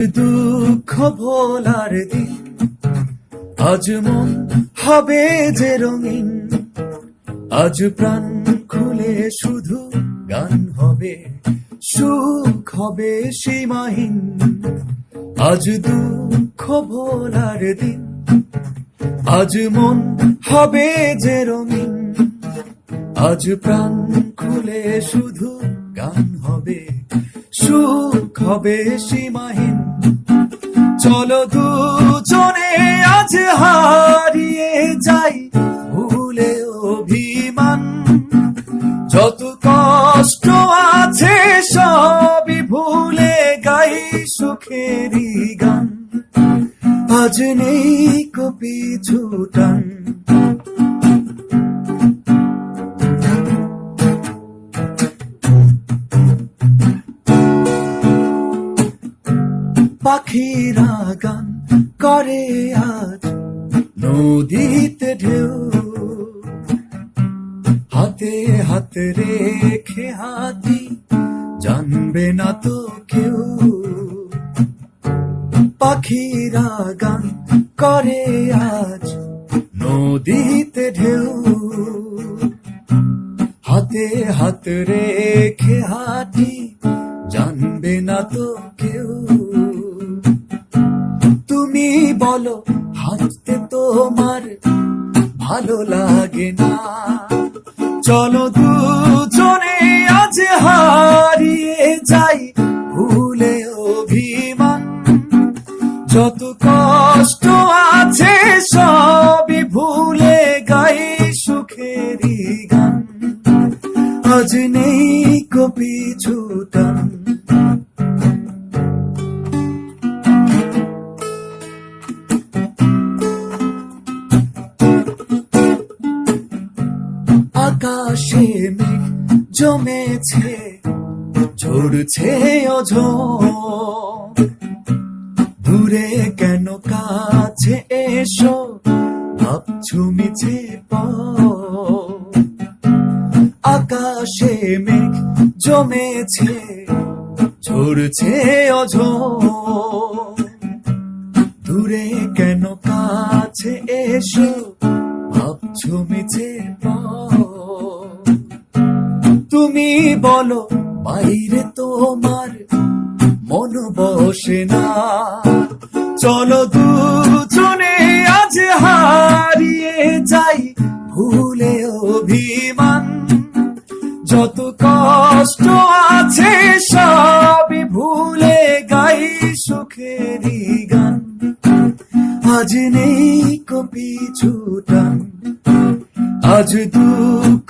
দুঃখ ভোলার দিন, আজ মন হবে যে রঙিন, আজ প্রাণ খুলে শুধু গান হবে, সুখ হবে সীমাহীন। আজ দুঃখ ভোলার দিন, আজ মন হবে যে রঙিন, আজ প্রাণ খুলে শুধু গান হবে, সুখ হবে সীমাহীন। চলো দুজনে আজ হারিয়ে যাই ভুলে অভিমান। যত কষ্ট আছে সবই ভুলে গাই সুখেরই গান। আজ নেই কপি ছুটান পাখিরা গান করে আজ নদীতে ঢেউ। হাতে হাত রেখে হাতি জানবে না তো কেউ। পাখিরা গান করে আজ নদীতে ঢেউ। হাতে হাত রেখে হাঁটি জানবে না তো কেউ। তুমি বলো হাঁটতে তোমার ভালো লাগে না। চলো দুজনে আজ হারিয়ে যাই ভুলে অভিমান। যত কষ্ট আছে সবই ভুলে গাই সুখেরই গান। আজ নেই কপি ছুটান। আকাশে মেঘ জমেছে, ঝরছে অঝোর দূরে কেন কাছে এসো, ভাবছু মিছে পর। আকাশে মেঘ জমেছে, ঝরছে অঝোর দূরে কেন কাছে এসো, ভাবছ মিছে। তুমি বলো, বাইরে তোমার মন বসে না। চলো দুজনে আজ হারিয়ে যাই ভুলে অভিমান। যত কষ্ট আছে সবই ভুলে গাই সুখেরই গান। আজ নেই কপি ছুটান আজ দুঃখ